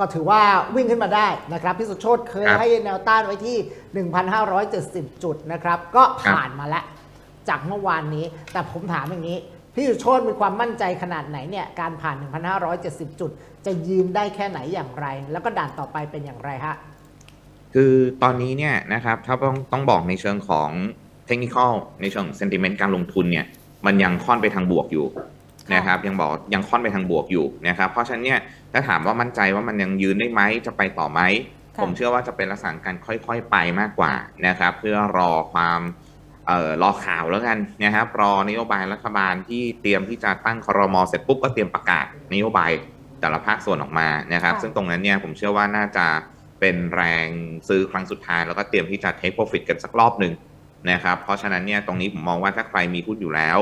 ก็ถือว่าวิ่งขึ้นมาได้นะครับพี่สุโชตเคยครับให้แนวต้านไว้ที่ 1,570 จุดนะครับ ก็ผ่านมาแล้วจากเมื่อวานนี้ แต่ผมถามอย่างนี้พี่สุโชตมีความมั่นใจขนาดไหนเนี่ยการผ่าน 1,570 จุด จะยืนได้แค่ไหนอย่างไร แล้วก็ด่านต่อไปเป็นอย่างไรฮะคือตอนนี้เนี่ยนะครับถ้าต้องต้องบอกในเชิงของเทคนิคอลในเชิงเซนติเมนต์การลงทุนเนี่ยมันยังค่อนไปทางบวกอยู่ นะครับยังบอกยังค่อนไปทางบวกอยู่นะครับเพราะฉะนั้นเนี่ยถ้าถามว่ามั่นใจว่ามันยังยืนได้ไหมจะไปต่อไหมค่ะผมเชื่อว่าจะเป็นลักษณะการค่อยๆไปมากกว่านะครับเพื่อรอความเอ่อรอข่าวแล้วกันนะครับรอนโยบายรัฐบาลที่เตรียมที่จะตั้งครมเสร็จปุ๊บก็เตรียมประกาศนโยบายแต่ละภาคส่วนออกมานะครับค่ะซึ่งตรงนั้นเนี่ยผมเชื่อว่าน่าจะเป็นแรงซื้อครั้งสุดท้าย แล้วก็เตรียมที่จะ take profit กันสักรอบหนึ่งนะครับเพราะฉะนั้นเนี่ยตรงนี้ผมมองว่าถ้าใครมีหุ้นอยู่แล้ว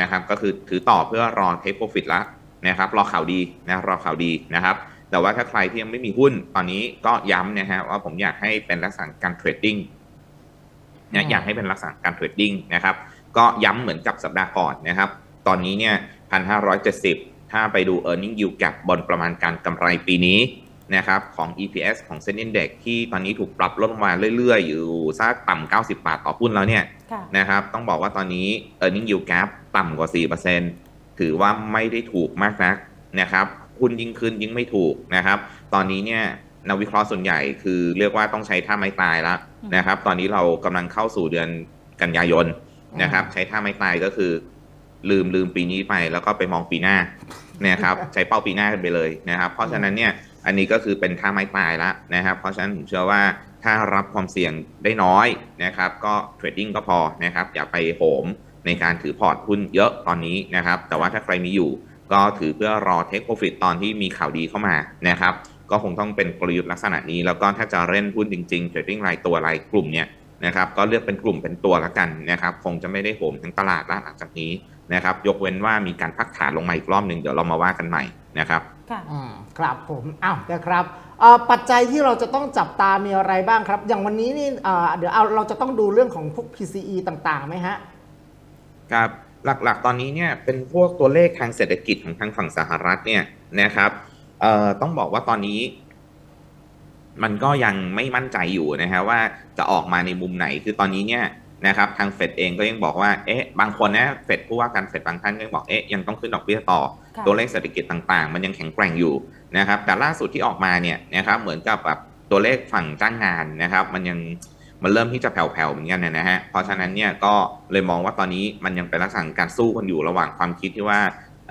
นะครับก็คือถือต่อเพื่อรอ take profit ละนะครับรอข่าวดีนะรอข่าวดีนะครับแต่ว่าถ้าใครที่ยังไม่มีหุ้นตอนนี้ก็ย้ำนะฮะว่าผมอยากให้เป็นลักษณะการเทรดดิ้งอืเนี่ยมอยากให้เป็นลักษณะการเทรดดิ้งนะครับก็ย้ำเหมือนกับสัปดาห์ก่อนนะครับ ตอนนี้เนี่ยพันห้าร้อยเจ็ดสิบถ้าไปดู e a r n i n g yield gap บนประมาณการกำไรปีนี้นะครับของ EPS ของ Set Index ที่ตอนนี้ถูกปรับลดลงมาเรื่อยๆ อยู่สักต่ำ90 บาทต่อหุ้นแล้วเนี่ยค่ะนะครับต้องบอกว่าตอนนี้ e a r n i n g yield gap ต่ำกว่า 4%ถือว่าไม่ได้ถูกมากนักนะครับหุ้นยิ่งขึ้นยิ่งไม่ถูกนะครับ ตอนนี้เนี่ยนักวิเคราะห์ส่วนใหญ่คือเรียกว่าต้องใช้ท่าไม้ตายแล้วนะครับ ตอนนี้เรากำลังเข้าสู่เดือนกันยายนนะครับ ใช้ท่าไม้ตายก็คือ ลืมลืมปีนี้ไปแล้วก็ไปมองปีหน้านะครับใช้เป้าปีหน้ากันไปเลยนะครับ เพราะฉะนั้นเนี่ยอันนี้ก็คือเป็นท่าไม้ตายแล้วนะครับ เพราะฉะนั้นผมเชื่อว่าถ้ารับความเสี่ยงได้น้อยนะครับ ก็เทรดดิ้งก็พอนะครับ อย่าไปโหม ในการถือพอร์ตหุ้นเยอะตอนนี้นะครับ แต่ว่าถ้าใครมีอยู่ ก็ถือเพื่อรอเทคโ r ฟิตตอนที่มีข่าวดีเข้ามานะครับ ก็คงต้องเป็นกลยุทธ์ลักษณะนี้ แล้วก็ถ้าจะเล่นหุ้นจริงๆเทรดดิ้งรายตัวรายกลุ่มเนี่ยนะครับก็เลือกเป็นกลุ่มเป็นตัวละกันนะครับ คงจะไม่ได้โหมทั้งตลาดแล้วหลังจากนี้นะครับ ยกเว้นว่ามีการพักฐานลงมาอีกรอบหนึ่งเดี๋ยวเรามาว่ากันใหม่นะครับค่ะอืมครับผมอ้าวนะครับเอ่อปัจจัยที่เราจะต้องจับตามีอะไรบ้างครับ อย่างวันนี้นี่เอ่อเดี๋ยวเอาเราจะต้องดูเรื่องของพวก PCE ต่างๆไหมฮะ ครับหลักๆ ตอนนี้เนี่ยเป็นพวกตัวเลขทางเศรษฐกิจของทางฝั่งสหรัฐเนี่ยนะครับเอ่อต้องบอกว่าตอนนี้ มันก็ยังไม่มั่นใจอยู่นะฮะว่าจะออกมาในมุมไหนคือตอนนี้เนี่ยนะครับทางเฟดเองก็ยังบอกว่าเอ๊ะบางคนนะเฟดผู้ว่าการเฟดบางท่านก็ยังบอกเอ๊ะยังต้องขึ้นดอกเบี้ยต่อค่ะตัวเลขเศรษฐกิจต่างๆ มันยังแข็งแกร่งอยู่นะครับแต่ล่าสุดที่ออกมาเนี่ยนะครับเหมือนกับแบบตัวเลขฝั่งจ้างงานนะครับ มันยัง มันเริ่มที่จะแผ่วๆเหมือนกันนะฮะ เพราะฉะนั้นเนี่ยก็เลยมองว่าตอนนี้มันยังเป็นลักษณะการสู้กันอยู่ระหว่างความคิดที่ว่า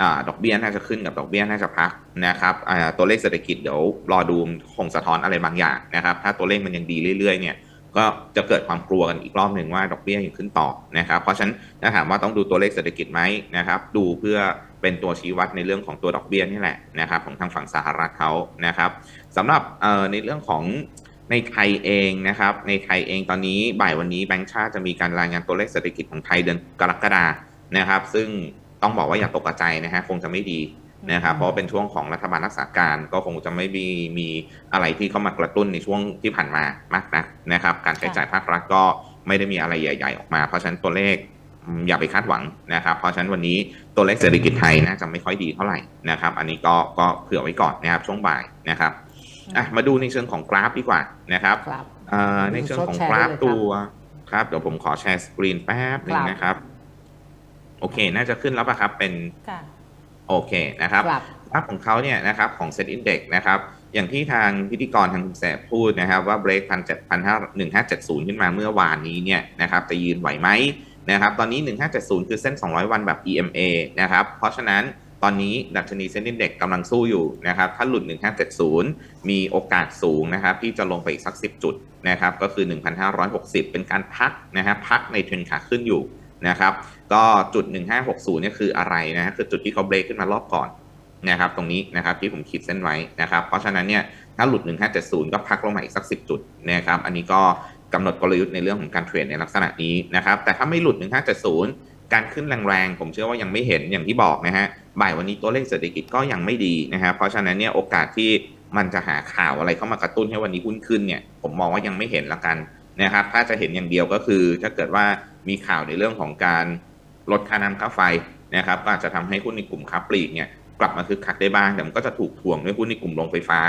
อดอกเบี้ยน่าจะขึ้นกับดอกเบี้ยน่าจะพักนะครับตัวเลขเศรษฐกิจเดี๋ยวรอดูคงสะท้อนอะไรบางอย่างนะครับ ถ้าตัวเลขมันยังดีเรื่อยๆเนี่ยก็จะเกิดความกลัวกันอีกรอบหนึ่งว่าดอกเบี้ยยังขึ้นต่อนะครับ เพราะฉะนั้นถ้าถามว่าต้องดูตัวเลขเศรษฐกิจไหมนะครับ ดูเพื่อเป็นตัวชี้วัดในเรื่องของตัวดอกเบี้ยนี่แหละนะครับ ของทางฝั่งสหรัฐเขานะครับสำหรับในเรื่องของ ในไทยเองนะครับ ในไทยเองตอนนี้บ่ายวันนี้แบงก์ชาติจะมีการรายงานตัวเลขเศรษฐกิจของไทยเดือนกรกฎานะครับ ซึ่งต้องบอกว่าอย่าตกใจนะฮะคงจะไม่ดีนะครับเพราะเป็นช่วงของรัฐบาลรักษาการก็คงจะไม่มีมีอะไรที่เข้ามากระตุ้นในช่วงที่ผ่านมามากนักนะครับ การใช้จ่ายภาครัฐก็ไม่ได้มีอะไรใหญ่ ๆ ออกมา เพราะฉะนั้นตัวเลขอืมอย่าไปคาดหวังนะครับ เพราะฉะนั้นวันนี้ตัวเลขเศรษฐกิจไทยน่าจะไม่ค่อยดีเท่าไหร่นะครับ อันนี้ก็ก็เผื่อไว้ก่อนนะครับช่วงบ่ายนะครับ อะมาดูในเชิงของกราฟดีกว่านะครับครับเอ่อในเชิงของแชร์กราฟได้เลยครับตัวครับเดี๋ยวผมขอแชร์สกรีนแป๊บหนึงครับนะครับ โอเค น่าจะขึ้นแล้วป่ะครับเป็นค่ะโอเคนะครับครับกราฟของเขาเนี่ยนะครับของ Set Index นะครับ อย่างที่ทางพิธีกรทางคุณแสบพูดนะครับ ว่าเบรกพันเจ็ดพันห้าหนึ่งห้าเจ็ดศูนย์ขึ้นมาเมื่อวานนี้เนี่ยนะครับจะยืนไหวไหมนะครับ ตอนนี้1570คือเส้น200วันแบบ EMA นะครับ เพราะฉะนั้น ตอนนี้ดัชนีเซ็นดินเด็กกำลังสู้อยู่นะครับ ถ้าหลุด 1570 มีโอกาสสูงนะครับ ที่จะลงไปอีกสัก 10 จุดนะครับ ก็คือ 1,560 เป็นการพักนะฮะพักในเทรนขาขึ้นอยู่นะครับ ก็จุด 1560เนี่ยคืออะไรนะฮะคือจุดที่เขาเบรกขึ้นมารอบก่อนนะครับ ตรงนี้นะครับที่ผมขีดเส้นไว้นะครับ เพราะฉะนั้นเนี่ยถ้าหลุด 1570 ก็พักลงมาอีกสัก 10 จุดนะครับ อันนี้ก็กำหนดกลยุทธ์ในเรื่องของการเทรดในลักษณะนี้นะครับ แต่ถ้าไม่หลุด 1570 การขึ้นแรงๆ ผมเชื่อว่ายังไม่เห็นอย่างที่บอกนะฮะ บ่ายวันนี้ตัวเลขเศรษฐกิจก็ยังไม่ดีนะครับเพราะฉะนั้นเนี่ยโอกาสที่มันจะหาข่าวอะไรเข้ามากระตุ้นให้วันนี้หุ้นขึ้นเนี่ย ผมมองว่ายังไม่เห็นละกันนะครับ ถ้าจะเห็นอย่างเดียวก็คือ ถ้าเกิดว่ามีข่าวในเรื่องของการลดค่าน้ำค่าไฟนะครับ ก็อาจจะทำให้หุ้นในกลุ่มค้าปลีกเนี่ยกลับมาคึกคักได้บ้าง แต่มันก็จะถูกถ่วงด้วยหุ้นในกลุ่มโรงไฟฟ้า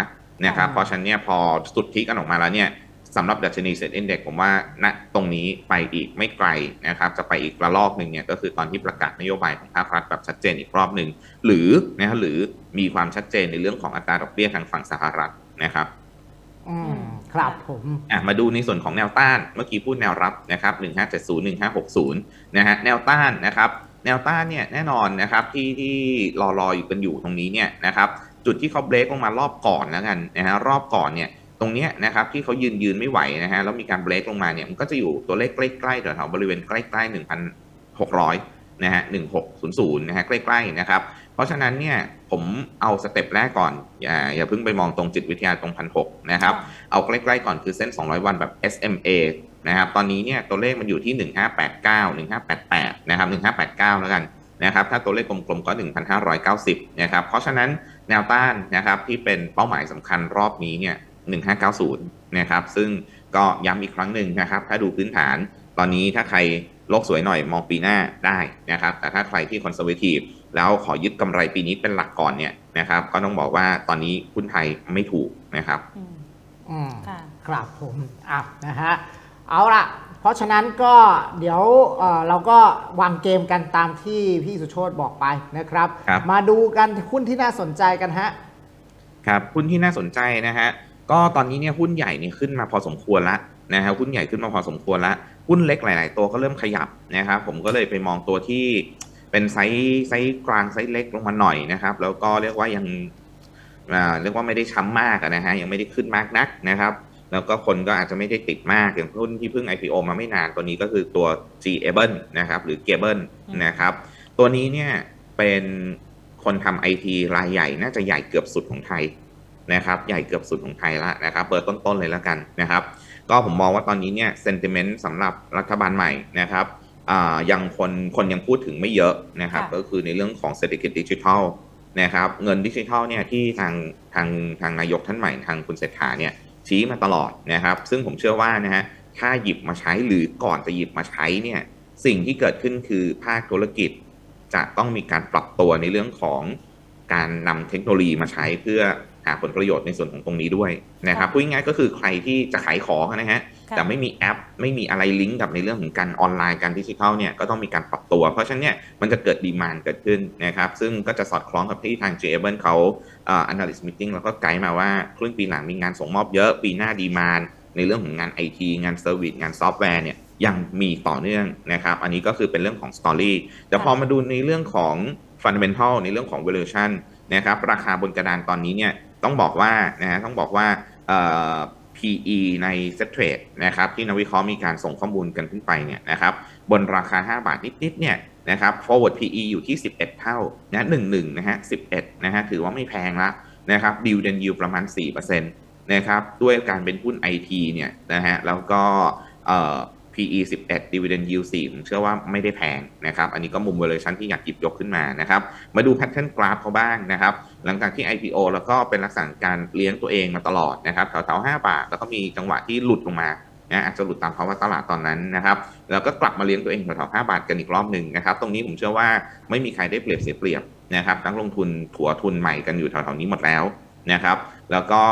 นะครับ เพราะฉะนั้นเนี่ยพอสุดที่กันออกมาแล้วเนี่ย สำหรับดัชนีเซ็ตอินเด็กผมว่าณตรงนี้ไปอีกไม่ไกลนะครับ จะไปอีกระลอกหนึ่งเนี่ยก็คือตอนที่ประกาศนโยบายของภาครัฐแบบชัดเจนอีกรอบหนึ่งหรือนะฮะหรือมีความชัดเจนในเรื่องของอัตราดอกเบี้ยทางฝั่งสหรัฐนะครับอืมครับผมอะมาดูในส่วนของแนวต้านเมื่อกี้พูดแนวรับนะครับ1570 1560นะฮะแนวต้านนะครับ แนวต้านเนี่ยแน่นอนนะครับที่ที่รอรออยู่กันอยู่ตรงนี้เนี่ยนะครับจุดที่เขาเบรกลงมารอบก่อนแล้วกันนะฮะรอบก่อนเนี่ย ตรงเนี้ยนะครับที่เขายืนยืนไม่ไหวนะฮะแล้วมีการเบรกลงมาเนี่ยมันก็จะอยู่ตัวเลขใกล้ๆแถวๆบริเวณใกล้ๆ 1,600นะฮะ1600นะฮะใกล้ๆนะครับเพราะฉะนั้นเนี่ยผมเอาสเต็ปแรกก่อน อย่าอย่าเพิ่งไปมองตรงจิตวิทยาตรงพันหนะครับเอาใกล้ๆก่อนคือเส้น 200 วันแบบ SMA นะครับตอนนี้เนี่ยตัวเลขมันอยู่ที่ 1589 1588นะครับ1589 แล้วกันนะครับถ้าตัวเลขกลมๆก็ 1590นะครับเพราะฉะนั้นแนวต้านนะครับที่เป็นเป้าหมายสำคัญรอบนี้เนี่ย 1590นะครับซึ่งก็ย้ำอีกครั้งหนึ่งนะครับ ถ้าดูพื้นฐานตอนนี้ถ้าใครโลกสวยหน่อยมองปีหน้าได้นะครับ แต่ถ้าใครที่คอนเซอร์เวทีฟแล้วขอยึดกำไรปีนี้เป็นหลักก่อนเนี่ยนะครับ ก็ต้องบอกว่าตอนนี้หุ้นไทยไม่ถูกนะครับอืมอืมค่ะครับผมอะนะฮะเอาละเพราะฉะนั้นก็เดี๋ยวเอ่อเราก็วางเกมกันตามที่พี่สุโชตบอกไปนะครับครับมาดูกันหุ้นที่น่าสนใจกันฮะ ครับหุ้นที่น่าสนใจนะฮะ ก็ตอนนี้เนี่ยหุ้นใหญ่เนี่ยขึ้นมาพอสมควรละนะฮะหุ้นใหญ่ขึ้นมาพอสมควรละหุ้นเล็กหลาย ๆ ตัวก็เริ่มขยับนะครับผมก็เลยไปมองตัวที่เป็นไซส์ไซส์กลางไซส์เล็กลงมาหน่อยนะครับ แล้วก็เรียกว่ายังอ่าเรียกว่าไม่ได้ช้ำมากอะนะฮะยังไม่ได้ขึ้นมากนักนะครับ แล้วก็คนก็อาจจะไม่ได้ติดมากอย่างหุ้นที่เพิ่ง IPO มาไม่นานตัวนี้ก็คือตัว G a b l e นะครับหรือ g a b l e อืมนะครับ ตัวนี้เนี่ยเป็นคนทำไอทีรายใหญ่น่าจะใหญ่เกือบสุดของไทย นะครับใหญ่เกือบสุดของไทยละนะครับเบอร์ต้นๆเลยแล้วกันนะครับ ก็ผมมองว่าตอนนี้เนี่ยเซนติเมนต์สำหรับรัฐบาลใหม่นะครับอ่ายังคนคนยังพูดถึงไม่เยอะนะครับค่ะก็คือในเรื่องของเศรษฐกิจดิจิทัลนะครับเงินดิจิทัลเนี่ยที่ทางทางทางนายกท่านใหม่ทางคุณเศรษฐาเนี่ยชี้มาตลอดนะครับ ซึ่งผมเชื่อว่านะฮะถ้าหยิบมาใช้หรือก่อนจะหยิบมาใช้เนี่ยสิ่งที่เกิดขึ้นคือภาคธุรกิจจะต้องมีการปรับตัวในเรื่องของการนำเทคโนโลยีมาใช้เพื่อ หาผลประโยชน์ในส่วนของตรงนี้ด้วยนะครับค่ะพูดง่ายๆก็คือใครที่จะขายของนะฮะค่ะแต่ไม่มีแอป ไม่มีอะไรลิงก์กับในเรื่องของการออนไลน์การดิจิทัลเนี่ยก็ต้องมีการปรับตัว เพราะฉะนั้นเนี่ยมันจะเกิดดีมานเกิดขึ้นนะครับซึ่งก็จะสอดคล้องกับที่ทาง j a b l e เขาเอ่อ analyst meeting แล้วก็ไกด์มาว่าครึ่งปีหลังมีงานส่งมอบเยอะปีหน้าดีมานในเรื่องของงาน IT งานเซอร์วิสงานซอฟต์แวร์เนี่ยยังมีต่อเนื่องนะครับอันนี้ก็คือเป็นเรื่องของสตอรี่แต่พอมาดูในเรื่องของ fundamental ในเรื่องของ valuation นะครับราคาบนกระดานตอนนี้เนี่ย ต้องบอกว่านะฮะต้องบอกว่า PE ใน Set Trade นะครับที่นักวิเคราะห์มีการส่งข้อมูลกันขึ้นไปเนี่ยนะครับบนราคา 5 บาทนิดๆเนี่ยนะครับ forward PE อยู่ที่ 11 เท่านะ11นะฮะ11นะฮะถือว่าไม่แพงละนะครับ dividend yield ประมาณ 4%นะครับด้วยการเป็นหุ้น IT เนี่ยนะฮะแล้วก็ PE 11 dividend yield 4ผมเชื่อว่าไม่ได้แพงนะครับ อันนี้ก็มุม valuation ที่อยากหยิบยกขึ้นมานะครับ มาดู pattern graph เขาบ้างนะครับ หลังจากที่ IPO แล้วก็เป็นลักษณะการเลี้ยงตัวเองมาตลอดนะครับแถวๆ5บาท แล้วก็มีจังหวะที่หลุดลงมานะอาจจะหลุดตามภาวะตลาดตอนนั้นนะครับแล้วก็กลับมาเลี้ยงตัวเองแถวๆ5บาทกันอีกรอบหนึ่งนะครับ ตรงนี้ผมเชื่อว่าไม่มีใครได้เปรียบเสียเปรียบนะครับนักลงทุนถัวทุนใหม่กันอยู่แถวๆนี้หมดแล้วนะครับ แล้วก็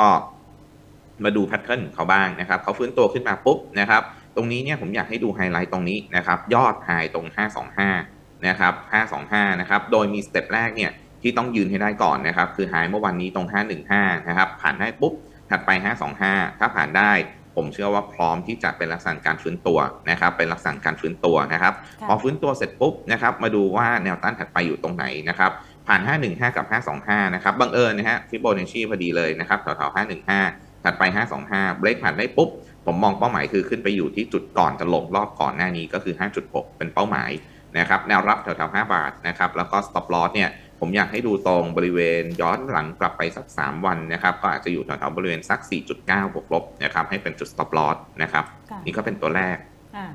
มาดูแพทเทิร์นเขาบ้างนะครับเขาฟื้นตัวขึ้นมาปุ๊บนะครับ ตรงนี้เนี่ยผมอยากให้ดูไฮไลท์ตรงนี้นะครับ ยอดไฮตรง 525 นะครับ 525 นะครับ โดยมีสเต็ปแรกเนี่ยที่ต้องยืนให้ได้ก่อนนะครับ คือไฮเมื่อวันนี้ตรง 515 นะครับ ผ่านได้ปุ๊บ ถัดไป 525 ถ้าผ่านได้ผมเชื่อว่าพร้อมที่จะเป็นลักษณะการฟื้นตัวนะครับ เป็นลักษณะการฟื้นตัวนะครับค่ะพอฟื้นตัวเสร็จปุ๊บนะครับ มาดูว่าแนวต้านถัดไปอยู่ตรงไหนนะครับ ผ่าน 515 กับ 525 นะครับ บังเอิญนะฮะฟิโบนัชชีพอดีเลยนะครับ แถวๆ515 ถัดไป 525 เบรกผ่านได้ปุ๊บ ผมมองเป้าหมายคือขึ้นไปอยู่ที่จุดก่อนจะลงรอบก่อนหน้านี้ก็คือ 5.6 เป็นเป้าหมายนะครับแนวรับแถวๆ 5 บาทนะครับแล้วก็ stop loss เนี่ยผมอยากให้ดูตรงบริเวณย้อนหลังกลับไปสัก 3 วันนะครับก็อาจจะอยู่แถวๆบริเวณสัก 4.9 บวกลบนะครับให้เป็นจุด stop loss นะครับค่ะนี่ก็เป็นตัวแรกอ่า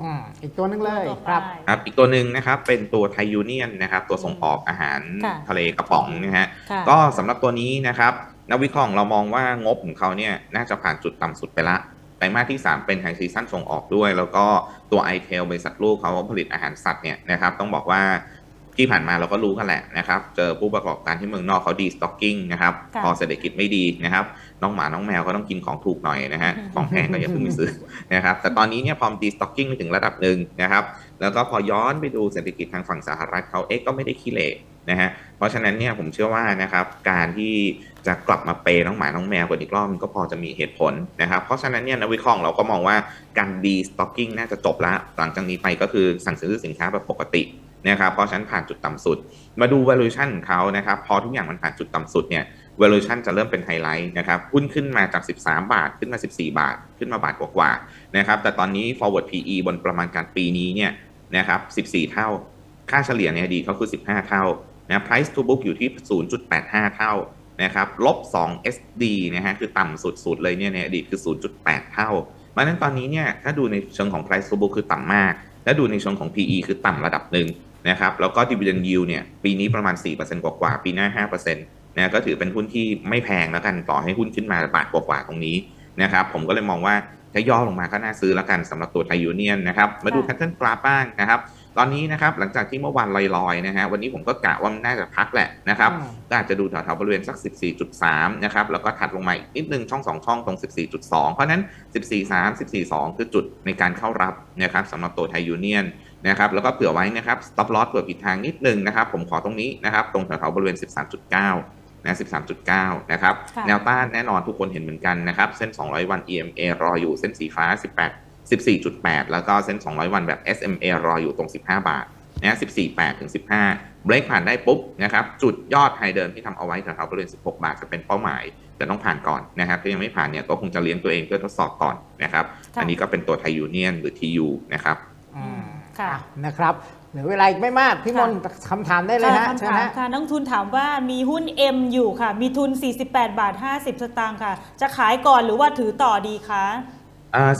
อืมอีกตัวหนึงเลยตัวครับไปครับ อีกตัวหนึ่งนะครับเป็นตัวไทยูเนียนนะครับตัวส่งออกอาหารค่ะทะเลกระป๋องนะฮะค่ะก็สำหรับตัวนี้นะครับนักวิเคราะห์ของเรามองว่างบของเขาเนี่ยน่าจะผ่านจุดต่ำสุดไปละไตรมาสที่ 3 เป็นไฮซีซั่นส่งออกด้วย แล้วก็ตัว i t e l บริษัทลูกเขาผลิตอาหารสัตว์เนี่ยนะครับต้องบอกว่าที่ผ่านมาเราก็รู้กันแหละนะครับ เจอผู้ประกอบการที่เมืองนอกเขาดีสต็อกกิ้งนะครับค่ะพอเศรษฐกิจไม่ดีนะครับ น้องหมา น้องแมวก็ต้องกินของถูกหน่อยนะฮะอืมของแพงก็อย่าเพิ่งไปซื้อนะครับ แต่ตอนนี้เนี่ยพอดีสต็อกกิ้งไปถึงระดับหนึ่งนะครับ แล้วก็พอย้อนไปดูเศรษฐกิจทางฝั่งสหรัฐเขาเอ๊ะก็ไม่ได้ขี้เหร่นะฮะ เพราะฉะนั้นเนี่ยผมเชื่อว่านะครับการที่ จะกลับมาเปย์น้องหมาน้องแมวกันอีกรอบมันก็พอจะมีเหตุผลนะครับ เพราะฉะนั้นเนี่ยนักวิเคราะห์เราก็มองว่าการดีสต็อกกิ้งน่าจะจบแล้วหลังจากนี้ไปก็คือสั่งซื้อสินค้าแบบปกตินะครับเพราะฉะนั้นผ่านจุดต่ำสุด มาดู valuation ของเขานะครับพอทุกอย่างมันผ่านจุดต่ำสุดเนี่ย valuation จะเริ่มเป็นไฮไลท์นะครับหุ้นขึ้นมาจาก 13 บาทขึ้นมา 14 บาท ขึ้นมาบาทกว่าๆนะครับแต่ตอนนี้ forward PE บนประมาณการปีนี้เนี่ยนะครับ14 เท่า ค่าเฉลี่ยในอดีตเขาคือ 15 เท่านะ price to book อยู่ที่ 0.85 เท่า นะครับลบ 2 SD นะฮะคือต่ำสุดๆเลยเนี่ยในอดีตคือ 0.8 เท่าเพราะฉะนั้นตอนนี้เนี่ยถ้าดูในเชิงของ price to book คือต่ำมาก และดูในเชิงของ PE คือต่ำระดับหนึ่งนะครับแล้วก็ dividend yield เนี่ยปีนี้ประมาณ 4%กว่าๆปีหน้า 5%นะก็ถือเป็นหุ้นที่ไม่แพงแล้วกันต่อให้หุ้นขึ้นมาบาทกว่าๆตรงนี้นะครับผมก็เลยมองว่าถ้าย่อลงมาก็น่าซื้อแล้วกันสำหรับตัวไทยยูเนียนนะครับมาดูค่ะแพทเทิร์นกราฟบ้างนะครับ ตอนนี้นะครับหลังจากที่เมื่อวานลอยๆนะฮะวันนี้ผมก็กะว่ามันน่าจะพักแหละนะครับอืมก็อาจจะดูแถวๆบริเวณสัก 14.3 นะครับแล้วก็ถัดลงมาอีกนิดนึงช่อง 2 ช่องตรง 14.2 เพราะฉะนั้น 14.3 14.2 คือจุดในการเข้ารับนะครับสำหรับตัวไทยยูเนียนนะครับแล้วก็เผื่อไว้นะครับ stop loss เผื่อผิดทางนิดนึงนะครับผมขอตรงนี้นะครับตรงแถวๆบริเวณ 13.9นะ13.9 นะครับค่ะแนวต้านแน่นอนทุกคนเห็นเหมือนกันนะครับ เส้น 200 วัน EMA รออยู่ เส้นสีฟ้า18 14.8 แล้วก็เส้น200 วันแบบ SMA รออยู่ตรง 15 บาทนะ14.8 ถึง 15 เบรกผ่านได้ปุ๊บนะครับจุดยอดไฮเดิมที่ทำเอาไว้แถวๆบริเวณ 16 บาทจะเป็นเป้าหมาย แต่ต้องผ่านก่อนนะครับถ้ายังไม่ผ่านเนี่ยก็คงจะเลี้ยงตัวเองเพื่อทดสอบก่อนนะครับค่ะอันนี้ก็เป็นตัวไทยยูเนียนหรือ TU นะครับอืมค่ะอ่นะครับเหลือเวลาอีกไม่มาก พี่มนต์คำถามได้เลยค่ะฮะคำเชิญถามฮะค่ะนักทุนถามว่ามีหุ้น M อยู่ค่ะ มีทุน 48 บาท 50 สตางค์ค่ะ จะขายก่อนหรือว่าถือต่อดีคะอ่า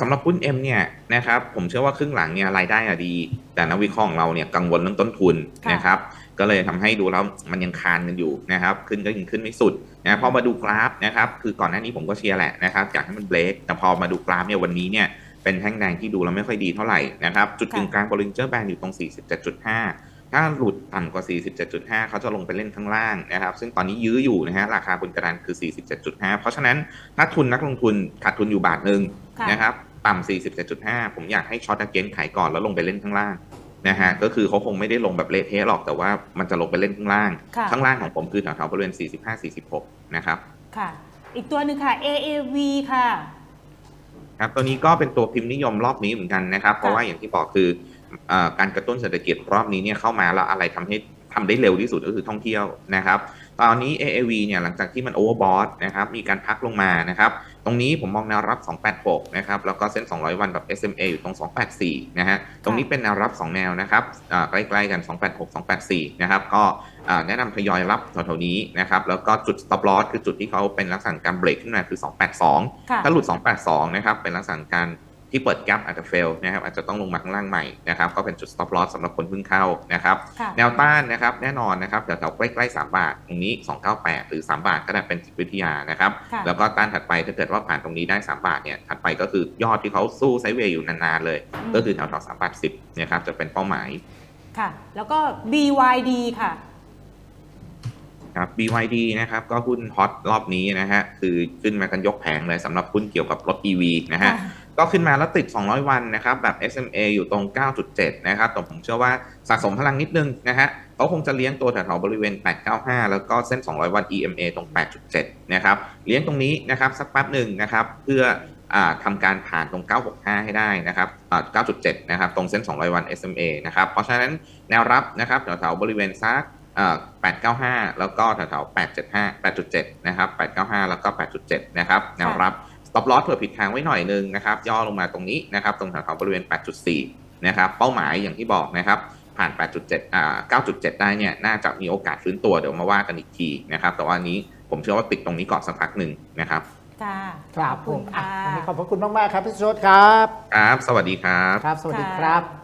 สำหรับหุ้น M เนี่ยนะครับผมเชื่อว่าครึ่งหลังเนี่ยรายได้อะดี แต่นักวิเคราะห์ของเราเนี่ยกังวลเรื่องต้นทุนค่ะนะครับก็เลยทำให้ดูแล้วมันยังคานกันอยู่นะครับขึ้นก็ยังขึ้นไม่สุดนะพอมาดูกราฟนะครับคือก่อนหน้านี้ผมก็เชียร์แหละนะครับอยากให้มันเบรกแต่พอมาดูกราฟเนี่ยวันนี้เนี่ยเป็นแท่งแดงที่ดูแล้วไม่ค่อยดีเท่าไหร่นะครับจุดกึ่งกลางบริเจอร์แบนอยู่ตรง 47.5 ถ้าหลุดต่ำกว่า 47.5 เขาจะลงไปเล่นข้างล่างนะครับ ซึ่งตอนนี้ยื้ออยู่นะฮะ ราคาบนกระดานคือ 47.5 เพราะฉะนั้นถ้าทุนนักลงทุนขาดทุนอยู่บาทหนึ่งค่ะนะครับ ต่ำ 47.5 ผมอยากให้ช็อตเกนขายก่อนแล้วลงไปเล่นข้างล่างนะฮะ ก็คือเขาคงไม่ได้ลงแบบเละเทะหรอก แต่ว่ามันจะลงไปเล่นข้างล่างค่ะข้างล่างของผมคือแถวๆบริเวณ 45-46 นะครับ ค่ะ อีกตัวหนึ่งค่ะ AAV ค่ะ ครับ ตัวนี้ก็เป็นตัวพิมพ์นิยมรอบนี้เหมือนกันนะครับ เพราะว่าอย่างที่บอกคือเออ การกระตุ้นเศรษฐกิจรอบนี้เนี่ยเข้ามาแล้วอะไรทำให้ทำได้เร็วที่สุดก็คือท่องเที่ยวนะครับ ตอนนี้ AAV เนี่ยหลังจากที่มันโอเวอร์บอทนะครับมีการพักลงมานะครับ ตรงนี้ผมมองแนวรับ 286 นะครับ แล้วก็เส้น 200 วันแบบ SMA อยู่ตรง 284 นะฮะ ตรงนี้เป็นแนวรับ 2 แนวนะครับอ่าใกล้ๆกัน 286 284 นะครับ ก็อ่าแนะนำทยอยรับแถวๆนี้นะครับ แล้วก็จุด stop loss คือจุดที่เขาเป็นลักษณะการเบรกขึ้นมาคือ 282ค่ะถ้าหลุด 282 นะครับเป็นลักษณะการ ที่เปิดแกลอาจจะ fail นะครับอาจจะต้องลงมาข้างล่างใหม่นะครับก็เป็นจุด stop loss สำหรับคนเพิ่งเข้านะครับค่ะแนวต้านนะครับแน่นอนนะครับแถวๆใกล้ๆ 3 บาท ตรงนี้ 298 หรือ 3 บาทก็ได้เป็นจิตวิทยานะครับค่ะแล้วก็ต้านถัดไปถ้าเกิดว่าผ่านตรงนี้ได้ 3 บาทเนี่ยถัดไปก็คือยอดที่เขาสู้ไซด์เวย์อยู่นานๆเลยอืมก็คือแถวๆ3บาท10นะครับจะเป็นเป้าหมายค่ะแล้วก็ BYD ค่ะครับ BYD นะครับก็หุ้นฮอตรอบนี้นะฮะคือขึ้นมากันยกแผงเลยสำหรับหุ้นเกี่ยวกับรถ EV นะฮะค่ะ ก็ขึ้นมาแล้วติด 200 วันนะครับ แบบ SMA อยู่ตรง 9.7 นะครับแต่ผมเชื่อว่าสะสมพลังนิดนึงนะฮะเขาคงจะเลี้ยงตัวแถวๆบริเวณ 895 แล้วก็เส้น 200 วัน EMA ตรง 8.7 นะครับ เลี้ยงตรงนี้นะครับสักแป๊บหนึ่งนะครับ เพื่ออาทำการผ่านตรง 965 ให้ได้นะครับ 9.7 นะครับ ตรงเส้น 200 วัน SMA นะครับ เพราะฉะนั้นแนวรับนะครับแถวๆบริเวณซักอ่า895 แล้วก็แถวๆ875 8.7 นะครับ 895 แล้วก็ 8.7 นะครับ แนวรับ stop loss เผื่อผิดทางไว้หน่อยนึงนะครับ ย่อลงมาตรงนี้นะครับ ตรงแถวๆบริเวณ 8.4 นะครับ เป้าหมายอย่างที่บอกนะครับ ผ่าน 8.7 อ่า 9.7 ได้เนี่ย น่าจะมีโอกาสฟื้นตัวเดี๋ยวมาว่ากันอีกทีนะครับ แต่ว่าอันนี้ผมเชื่อว่าติดตรงนี้ก่อนสักพักหนึ่งนะครับค่ะครับขอผมณอะค่ะวันนี้ขอบพระคุณมาก ๆ ครับพี่สุชดครับ ครับ สวัสดีครับ ครับ สวัสดีค่ะครับ